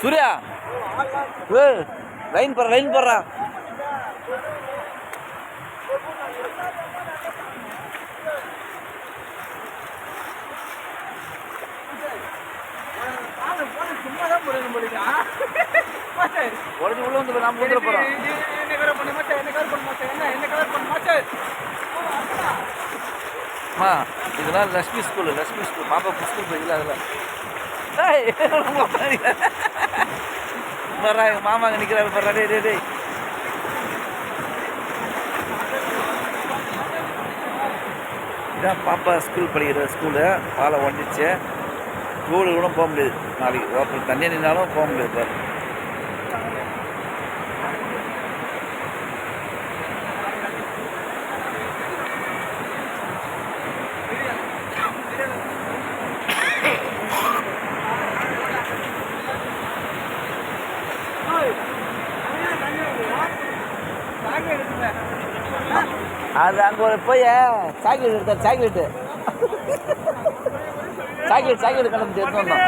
Surya line போடுற line போடுறா. உடஞ்சி உள்ள வந்து நான் முந்திர போறோம் அம்மா இதெல்லாம் லக்ஷ்மி ஸ்கூலு லக்ஷ்மி ஸ்கூல் பாப்பா ஸ்கூல் போய்க்கல அதில் வர்றா எங்கள் மாமா அங்கே நிற்கிறாரு வர்றா டேய் டேய் டேய். இதான் பாப்பா ஸ்கூல் படிக்கிற ஸ்கூலு பாலை ஒண்டிச்சு ஸ்கூலுக்கு கூட போக முடியாது. நாளைக்கு அப்புறம் தண்ணி நின்றாலும் போக முடியாது பாரு அது அங்கே போய் சாக்லேட் எடுத்தார் சாக்லேட்டு. சாக்லேட் சாக்லேட் கலந்து எடுத்து வந்தோம்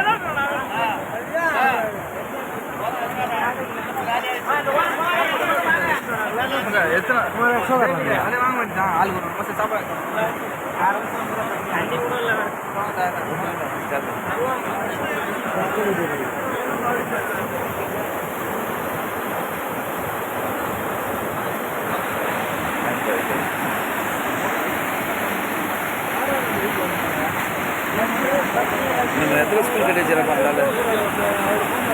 నేను రైతుల స్కూల్కి వెళ్ళి జరపాలి